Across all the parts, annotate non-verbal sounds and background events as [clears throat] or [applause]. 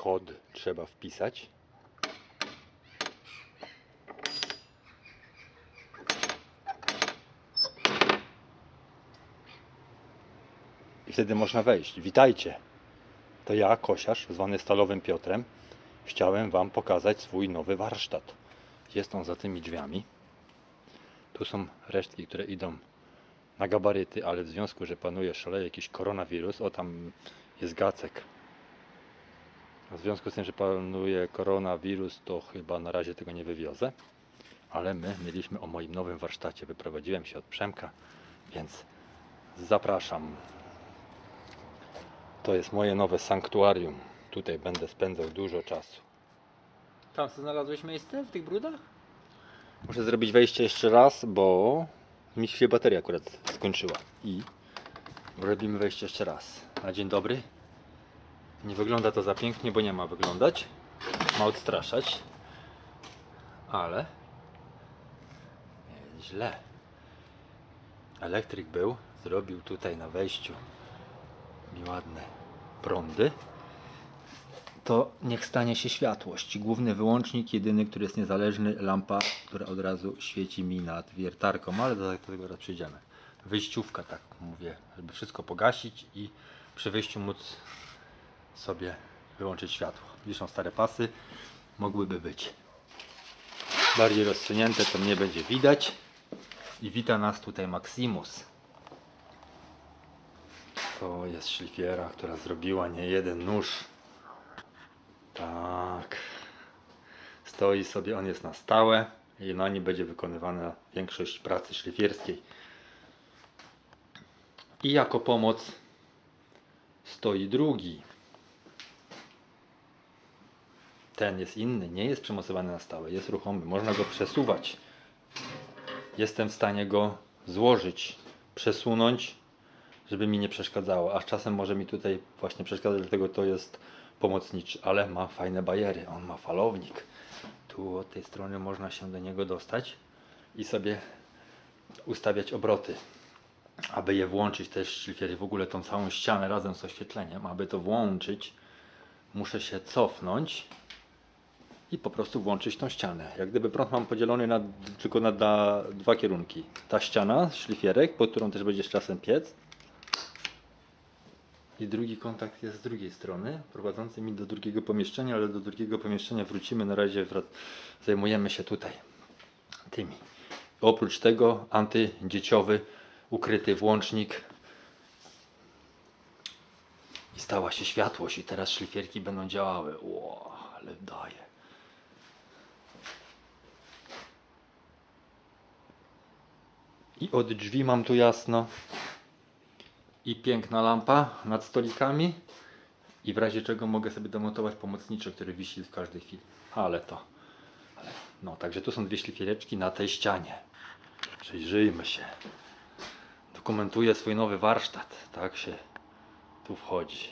kod trzeba wpisać. I wtedy można wejść. Witajcie. To ja, kosiarz, zwany Stalowym Piotrem, chciałem Wam pokazać swój nowy warsztat. Jest on za tymi drzwiami. Tu są resztki, które idą na gabaryty, ale w związku, że panuje szaleje jakiś koronawirus, o tam jest gacek. W związku z tym, że panuje koronawirus, to chyba na razie tego nie wywiozę. Ale my mieliśmy o moim nowym warsztacie. Wyprowadziłem się od Przemka, więc zapraszam. To jest moje nowe sanktuarium. Tutaj będę spędzał dużo czasu. Tam co znalazłeś miejsce w tych brudach? Muszę zrobić wejście jeszcze raz, bo mi się bateria akurat skończyła. I robimy wejście jeszcze raz. Na dzień dobry. Nie wygląda to za pięknie, bo nie ma wyglądać. Ma odstraszać. Ale źle. Elektryk był, zrobił tutaj na wejściu mi ładne prądy. To niech stanie się światłość. Główny wyłącznik, jedyny, który jest niezależny, lampa, która od razu świeci mi nad wiertarką, ale do tego teraz przyjdziemy. Wyjściówka, tak mówię, żeby wszystko pogasić i przy wyjściu móc sobie wyłączyć światło. Wiszą stare pasy, mogłyby być bardziej rozsunięte, to mnie będzie widać. I wita nas tutaj Maximus. To jest szlifiera, która zrobiła nie jeden nóż. Tak. Stoi sobie, on jest na stałe i na nim będzie wykonywana większość pracy szlifierskiej. I jako pomoc stoi drugi. Ten jest inny, nie jest przymocowany na stałe, jest ruchomy, można go przesuwać. Jestem w stanie go złożyć, przesunąć, żeby mi nie przeszkadzało. A czasem może mi tutaj właśnie przeszkadzać, dlatego to jest pomocniczy, ale ma fajne bajery. On ma falownik. Tu od tej strony można się do niego dostać i sobie ustawiać obroty. Aby je włączyć też szlifiery, w ogóle tą całą ścianę razem z oświetleniem, aby to włączyć, muszę się cofnąć i po prostu włączyć tą ścianę. Jak gdyby prąd mam podzielony na, tylko na, na dwa kierunki. Ta ściana, szlifierek, pod którą też będzie z czasem piec, i drugi kontakt jest z drugiej strony, prowadzący mi do drugiego pomieszczenia, ale do drugiego pomieszczenia wrócimy. Na razie zajmujemy się tutaj tymi. Oprócz tego antydzieciowy, ukryty włącznik i stała się światłość i teraz szlifierki będą działały. Ło, ale daje. I od drzwi mam tu jasno i piękna lampa nad stolikami i w razie czego mogę sobie domontować pomocniczy, który wisi w każdej chwili. Ale to. No, także tu są dwie szlifiereczki na tej ścianie. Przyjrzyjmy się. Dokumentuję swój nowy warsztat. Tak się tu wchodzi.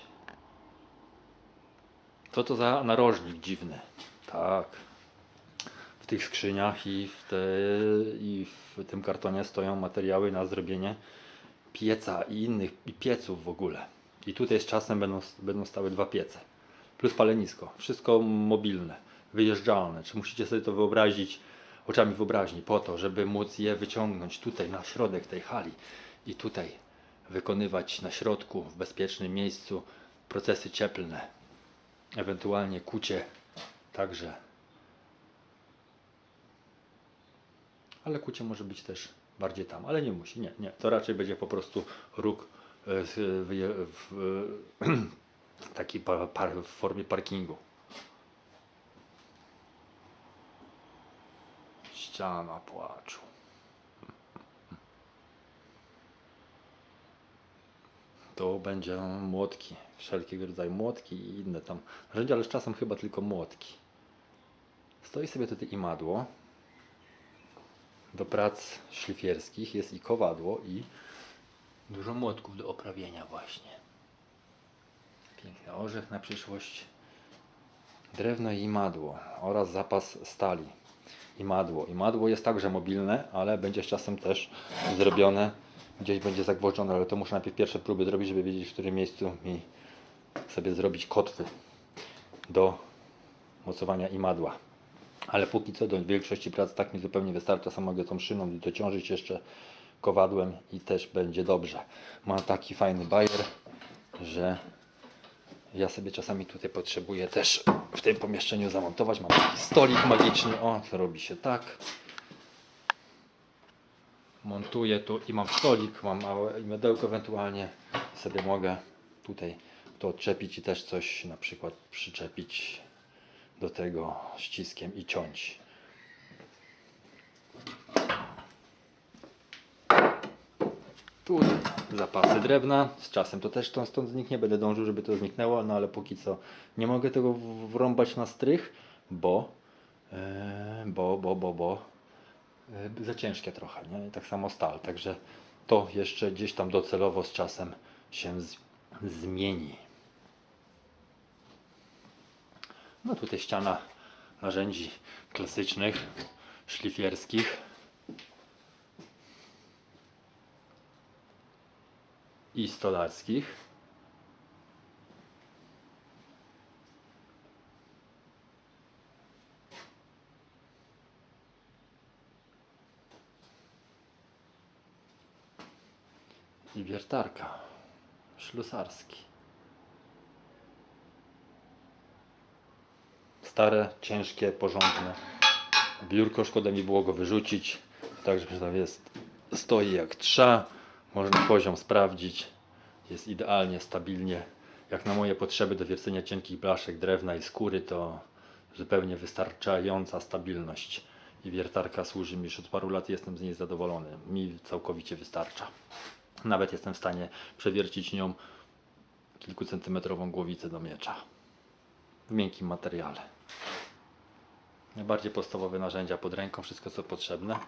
Co to za narożnik dziwny? Tak. Tych skrzyniach i w, te, i w tym kartonie stoją materiały na zrobienie pieca i innych i pieców w ogóle. I tutaj z czasem będą, będą stały dwa piece. Plus palenisko. Wszystko mobilne, wyjeżdżalne. Czy musicie sobie to wyobrazić oczami wyobraźni po to, żeby móc je wyciągnąć tutaj na środek tej hali i tutaj wykonywać na środku w bezpiecznym miejscu procesy cieplne, ewentualnie kucie także. Ale kucie może być też bardziej tam, ale nie musi, nie, nie. To raczej będzie po prostu róg e, z, wyje- w, e, [clears throat] taki pa, par, w formie parkingu. Ściana płaczu. To będzie młotki, wszelkiego rodzaju młotki i inne tam narzędzia, ale z czasem chyba tylko młotki. Stoi sobie tutaj imadło do prac szlifierskich jest i kowadło i dużo młotków do oprawienia właśnie. Piękny orzech na przyszłość. Drewno i madło oraz zapas stali i madło. I madło jest także mobilne, ale będzie z czasem też zrobione, gdzieś będzie zagwożdżone, ale to muszę najpierw pierwsze próby zrobić, żeby wiedzieć w którym miejscu mi sobie zrobić kotwy. do mocowania imadła. Ale póki co do większości prac tak mi zupełnie wystarcza. Sam mogę tą szyną dociążyć jeszcze kowadłem i też będzie dobrze. Mam taki fajny bajer, że ja sobie czasami tutaj potrzebuję też w tym pomieszczeniu zamontować. Mam taki stolik magiczny. O, robi się tak. Montuję tu i mam stolik, mam małe mydełko ewentualnie. Sobie mogę tutaj to odczepić i też coś na przykład przyczepić do tego ściskiem i ciąć. Tu zapasy drewna. Z czasem to też stąd, zniknie. Będę dążył, żeby to zniknęło, no ale póki co nie mogę tego wrąbać na strych, bo, e, bo, bo, bo, bo e, za ciężkie trochę, nie? Tak samo stal. Także to jeszcze gdzieś tam docelowo z czasem się zmieni. No tutaj ściana narzędzi klasycznych, szlifierskich. I stolarskich. I wiertarka. Ślusarski. Stare, ciężkie, porządne. Biurko szkoda mi było go wyrzucić. Także tam jest, stoi jak trza. Można poziom sprawdzić. Jest idealnie, stabilnie. Jak na moje potrzeby do wiercenia cienkich blaszek, drewna i skóry to zupełnie wystarczająca stabilność. I wiertarka służy mi już od paru lat jestem z niej zadowolony. Mi całkowicie wystarcza. Nawet jestem w stanie przewiercić nią kilkucentymetrową głowicę do miecza. W miękkim materiale. Najbardziej podstawowe narzędzia pod ręką, wszystko co potrzebne.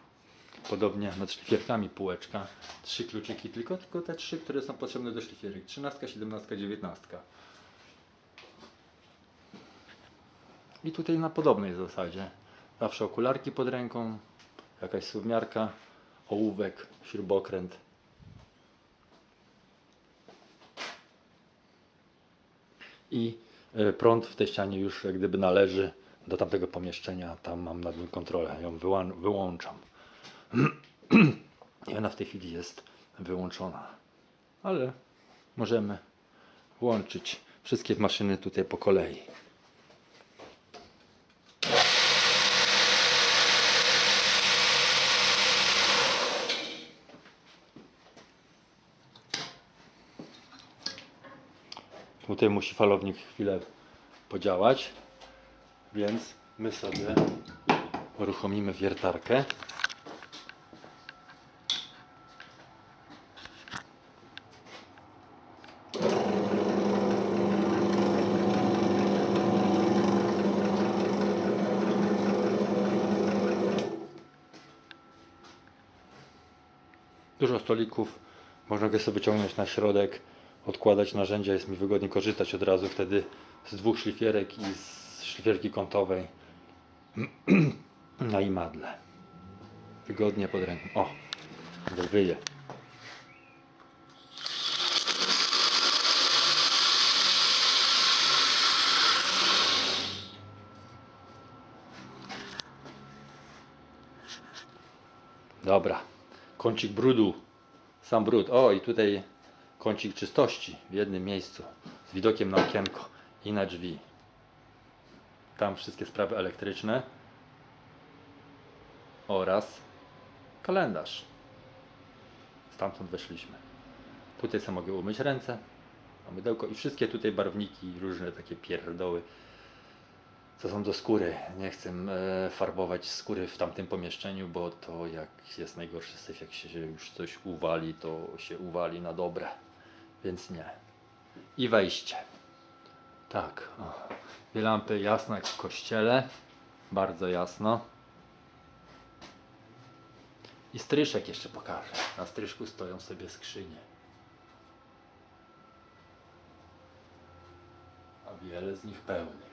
Podobnie nad szlifierkami półeczka. Trzy kluczyki tylko, tylko te trzy, które są potrzebne do szlifierek. 13, 17, 19. I tutaj na podobnej zasadzie. Zawsze okularki pod ręką, jakaś suwmiarka, ołówek, śrubokręt. I prąd w tej ścianie już jak gdyby należy do tamtego pomieszczenia. Tam mam nad nim kontrolę, ją wyłą- wyłączam. [clears throat] I ona w tej chwili jest wyłączona. Ale możemy włączyć wszystkie maszyny tutaj po kolei. Tutaj musi falownik chwilę podziałać, więc my sobie uruchomimy wiertarkę. Dużo stolików, można go sobie wyciągnąć na środek, odkładać narzędzia, jest mi wygodnie korzystać od razu wtedy z dwóch szlifierek i z szlifierki kątowej [clears throat] na imadle. Wygodnie pod ręką. O, wyje. Dobra, kącik brudu, sam brud. O, i tutaj kącik czystości w jednym miejscu z widokiem na okienko i na drzwi. Tam wszystkie sprawy elektryczne oraz kalendarz. Stamtąd weszliśmy. Tutaj sobie mogę umyć ręce, mam mydełko i wszystkie tutaj barwniki, różne takie pierdoły, co są do skóry. Nie chcę e, farbować skóry w tamtym pomieszczeniu, bo to jak jest najgorszy syf, jak się już coś uwali, to się uwali na dobre. Więc nie. I wejście. Tak. O. Dwie lampy jasno jak w kościele. Bardzo jasno. I stryszek jeszcze pokażę. Na stryszku stoją sobie skrzynie. A wiele z nich pełnych.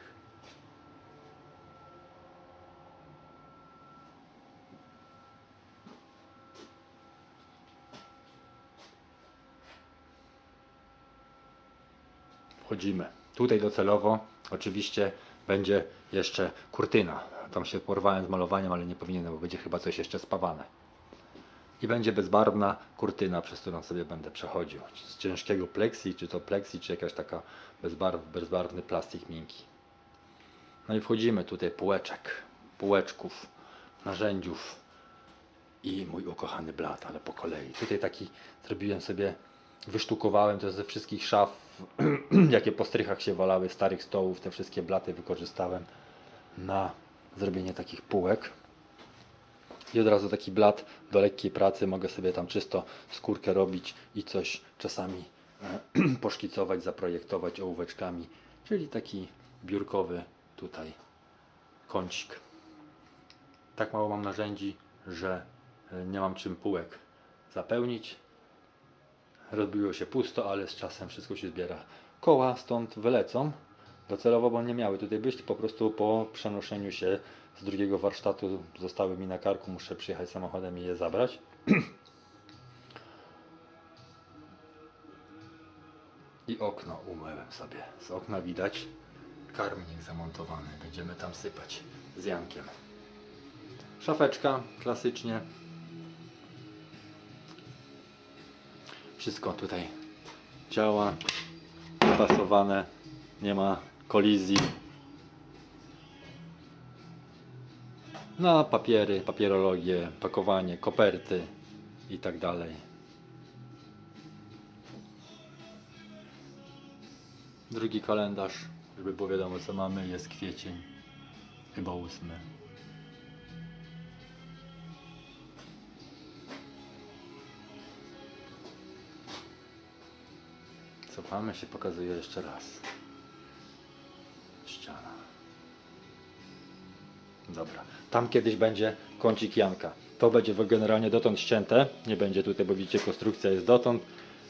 Wchodzimy. Tutaj docelowo oczywiście będzie jeszcze kurtyna. Tam się porwałem z malowaniem, ale nie powinienem, bo będzie chyba coś jeszcze spawane. I będzie bezbarwna kurtyna, przez którą sobie będę przechodził. Z ciężkiego pleksji, czy to pleksji, czy jakaś taka bezbarw, bezbarwny plastik miękki. No i wchodzimy tutaj półeczek, półeczków, narzędziów i mój ukochany blat, ale po kolei. Tutaj taki zrobiłem sobie, wysztukowałem to ze wszystkich szaf, [clears throat] jakie po strychach się walały, starych stołów, te wszystkie blaty wykorzystałem na zrobienie takich półek. I od razu taki blat do lekkiej pracy, mogę sobie tam czysto skórkę robić i coś czasami [clears throat] poszkicować, zaprojektować ołóweczkami, czyli taki biurkowy tutaj kącik. Tak mało mam narzędzi, że e, nie mam czym półek zapełnić. Robiło się pusto, ale z czasem wszystko się zbiera. Koła stąd wylecą docelowo, bo nie miały tutaj być, po prostu po przenoszeniu się z drugiego warsztatu zostały mi na karku, muszę przyjechać samochodem i je zabrać. [clears throat] I okno umyłem sobie. Z okna widać karmnik zamontowany. Będziemy tam sypać z Jankiem. Szafeczka klasycznie. Wszystko tutaj działa. Pasowane. Nie ma kolizji. No, papiery, papierologię, pakowanie, koperty i tak dalej. Drugi kalendarz, żeby było wiadomo co mamy, jest kwiecień, chyba ósmy. Cofamy się, pokazuję jeszcze raz. Ściana. Dobra. Tam kiedyś będzie kącik Janka. To będzie generalnie dotąd ścięte. Nie będzie tutaj, bo widzicie, konstrukcja jest dotąd.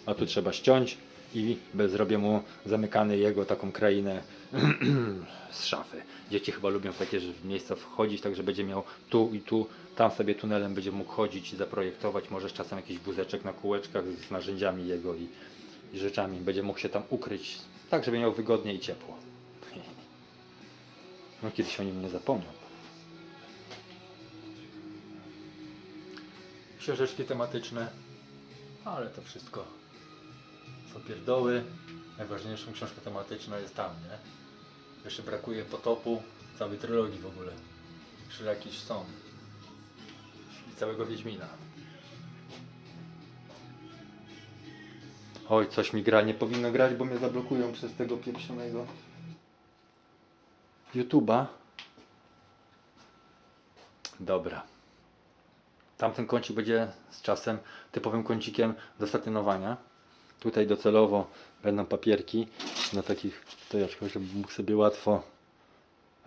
A tu trzeba ściąć i zrobię mu zamykany jego taką krainę [clears throat] z szafy. Dzieci chyba lubią w takie miejsca wchodzić, także będzie miał tu i tu. Tam sobie tunelem będzie mógł chodzić i zaprojektować. Może czasem jakiś wózeczek na kółeczkach z narzędziami jego i, i rzeczami. Będzie mógł się tam ukryć, tak żeby miał wygodnie i ciepło. [laughs] No kiedyś o nim nie zapomną. Książeczki tematyczne, ale to wszystko są pierdoły. Najważniejszą książką tematyczną jest tam, nie? Jeszcze brakuje potopu, całej trylogii w ogóle. Czy jakiś są. I całego Wiedźmina. Oj, coś mi gra, nie powinno grać, bo mnie zablokują przez tego pieprzonego YouTube'a. Dobra. Tamten kącik będzie z czasem typowym kącikiem do satynowania. Tutaj docelowo będą papierki na takich stojaczkach, żeby mógł sobie łatwo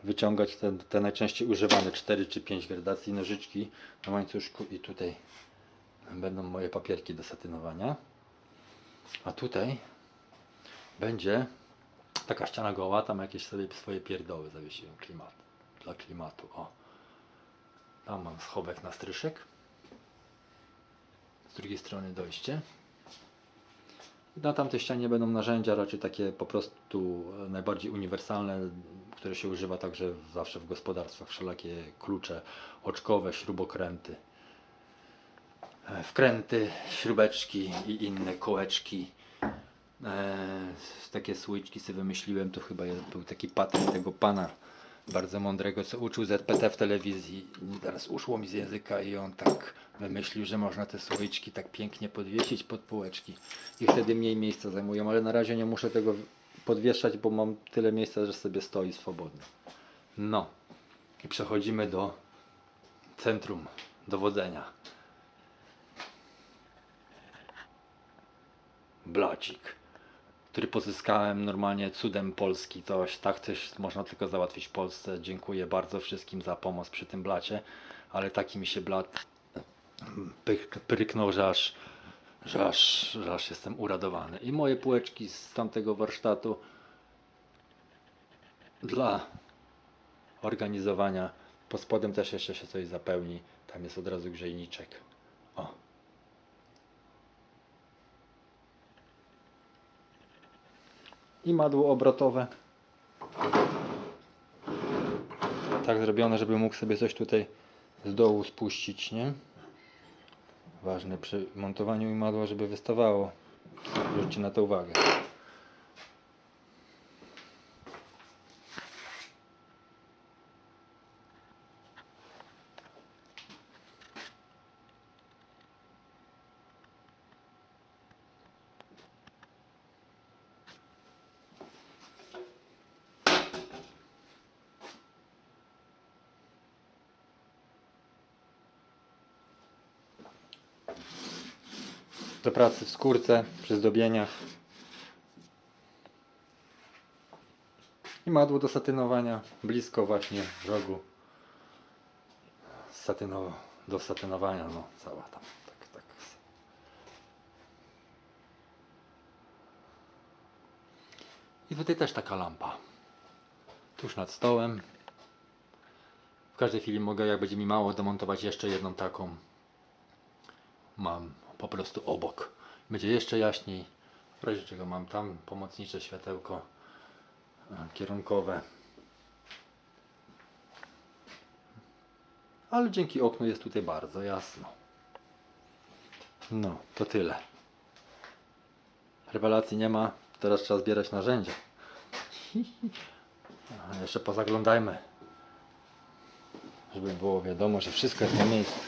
wyciągać te, te najczęściej używane 4 czy 5 gradacji nożyczki na łańcuszku i tutaj będą moje papierki do satynowania. A tutaj będzie taka ściana goła, tam jakieś sobie swoje pierdoły zawiesiłem klimat, dla klimatu. O. Tam mam schowek na stryszek. Z drugiej strony dojście. Na tamtej ścianie będą narzędzia, raczej takie po prostu e, najbardziej uniwersalne, które się używa także zawsze w gospodarstwach. Wszelakie klucze oczkowe, śrubokręty, wkręty, śrubeczki i inne kołeczki. E, takie słoiczki sobie wymyśliłem, to chyba był taki patent tego pana bardzo mądrego, co uczył ZPT w telewizji. Teraz uszło mi z języka i on tak wymyślił, że można te słoiczki tak pięknie podwiesić pod półeczki i wtedy mniej miejsca zajmują, ale na razie nie muszę tego podwieszać, bo mam tyle miejsca, że sobie stoi swobodnie. No i przechodzimy do centrum dowodzenia. Blocik który pozyskałem normalnie cudem Polski. Coś tak coś można tylko załatwić w Polsce. Dziękuję bardzo wszystkim za pomoc przy tym blacie, ale taki mi się blat pryknął, że aż, że, aż, że aż jestem uradowany. I moje półeczki z tamtego warsztatu dla organizowania. Pod spodem też jeszcze się coś zapełni. Tam jest od razu grzejniczek. I madło obrotowe. Tak zrobione, żeby mógł sobie coś tutaj z dołu spuścić, nie? Ważne przy montowaniu imadła, żeby wystawało. Zwróćcie na to uwagę. Do pracy w skórce, przy zdobieniach. I madło do satynowania blisko właśnie rogu. Satynowo, do satynowania, no cała tam, tak, tak. I tutaj też taka lampa. Tuż nad stołem. W każdej chwili mogę, jak będzie mi mało, domontować jeszcze jedną taką. Mam po prostu obok. Będzie jeszcze jaśniej. W razie czego mam tam pomocnicze światełko e, kierunkowe. Ale dzięki oknu jest tutaj bardzo jasno. No, to tyle. Rewelacji nie ma. Teraz trzeba zbierać narzędzia. [laughs] A jeszcze pozaglądajmy. Żeby było wiadomo, że wszystko jest na miejscu.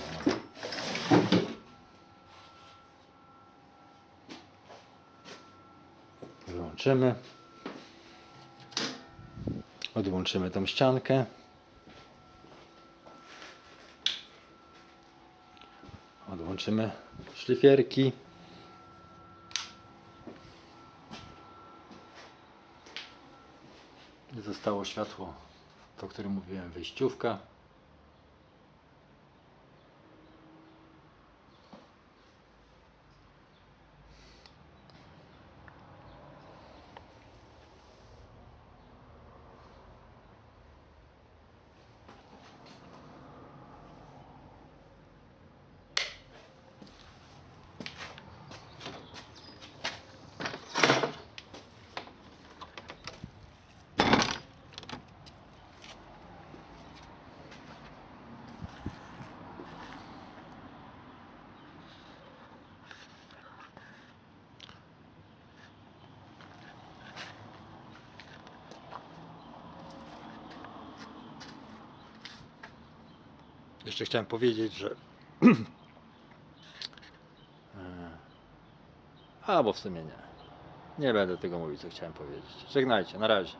Wyłączymy. Odłączymy tą ściankę. Odłączymy szlifierki. Zostało światło, to o którym mówiłem, wyjściówka. Jeszcze chciałem powiedzieć, że. [clears throat] E, A, bo w sumie nie. Nie będę tego mówić, co chciałem powiedzieć. Żegnajcie, na razie.